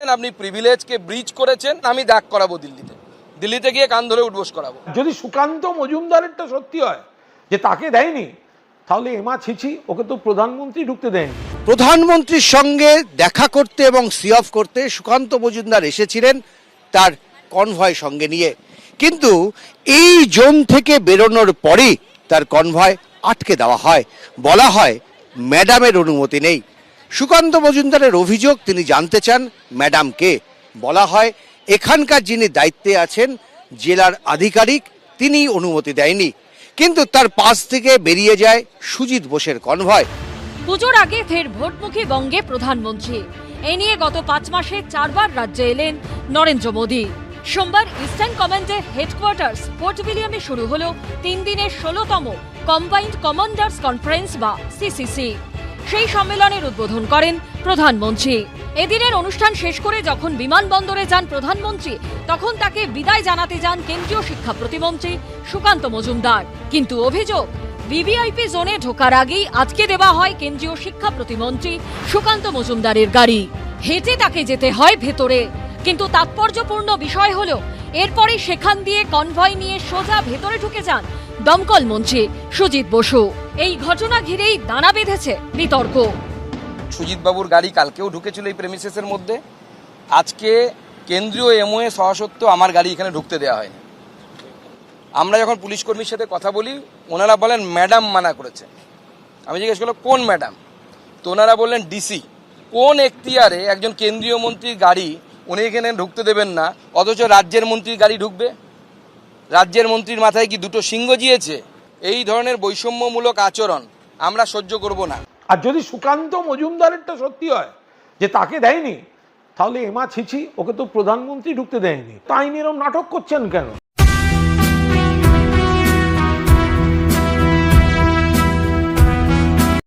আপনি প্রিভিলেজকে ব্রিজ করেছেন আমি ডাক করাবো দিল্লিতে। দিল্লিতে গিয়ে কান ধরে উঠবোস করাবো। যদি সুকান্ত মজুমদারেরটা সত্যি হয় যে তাকে দেয়নি তাহলে এমা ছিছি ওকে তো প্রধানমন্ত্রী ঢুকতে দেয়নি। প্রধানমন্ত্রীর সঙ্গে দেখা করতে এবং সি অফ করতে সুকান্ত মজুমদার এসেছিলেন তার কনভয় সঙ্গে নিয়ে। কিন্তু এই জোন থেকে বেরোনোর পরেই তার কনভয় আটকে দেওয়া হয়। বলা হয় ম্যাডামের অনুমতি নেই। সুকান্ত মজুমদারের অভিযোগ তিনি জানতে চান ম্যাডামকে বলা হয়, এখানকার যিনি দায়িত্বে আছেন, জেলার আধিকারিক তিনি অনুমতি দেয়নি। কিন্তু তার পাশ থেকে বেরিয়ে যায় সুজিত বোসের কনভয়। পুজোর আগে ফের ভোটমুখী বঙ্গে প্রধানমন্ত্রী। এ নিয়ে গত পাঁচ মাসে চারবার রাজ্যে এলেন নরেন্দ্র মোদী। সোমবার ইস্টার্ন কমান্ডের হেডকোয়ার্টার্স ফোর্ট উইলিয়ামে শুরু হলো তিন দিনের ষোলোতম কম্বাইন্ড কমান্ডার্স কনফারেন্স বা সিসিসি। সেই সম্মেলনের উদ্বোধন করেন প্রধানমন্ত্রী। এদিনের অনুষ্ঠান শেষ করে যখন বিমানবন্দরে যান প্রধানমন্ত্রী, তখন তাকে বিদায় জানাতে যান কেন্দ্রীয় শিক্ষা প্রতিমন্ত্রী সুকান্ত মজুমদার। কিন্তু অভিযোগ, ভিভিআইপি জোনে ঢোকার আগেই আজকে দেওয়া হয় কেন্দ্রীয় শিক্ষা প্রতিমন্ত্রী সুকান্ত মজুমদারের গাড়ি। হেঁটে তাকে যেতে হয় ভেতরে। কিন্তু তাৎপর্যপূর্ণ বিষয় হল এরপরে সেখান দিয়ে কনভয় নিয়ে সোজা ভেতরে ঢুকে যান দমকল মন্ত্রী সুজিত বসু। এই ঘটনা ঘিরেই দানা বেঁধেছে বিতর্ক। সুজিত বাবুর গাড়ি কালকেও ঢুকেছিল এই প্রেমিসেসের মধ্যে। আজকে কেন্দ্রীয় এমওএ সহসত্ত্বেও আমার গাড়ি এখানে ঢুকতে দেওয়া হয়নি। আমরা যখন পুলিশ কর্মীর সাথে কথা বলি, ওনারা বলেন ম্যাডাম মানা করেছে। আমি জিজ্ঞেস করলাম, কোন ম্যাডাম তো ওনারা বললেন ডিসি কোন এখতিয়ারে একজন কেন্দ্রীয় মন্ত্রীর গাড়ি উনি এখানে ঢুকতে দেবেন না? অথচ রাজ্যের মন্ত্রীর গাড়ি ঢুকবে? রাজ্যের মন্ত্রীর মাথায় কি দুটো সিংহ জিয়েছে? এই ধরনের বৈষম্যমূলক আচরণ আমরা সহ্য করব না। আর যদি সুকান্ত মজুমদারেরটা সত্যি হয় যে তাকে দেয়নি, তাহলে এমা ছিছি, ওকে তো প্রধানমন্ত্রী ঢুকতে দেয়নি। তাই নিয়ে নাটক করছেন কেন?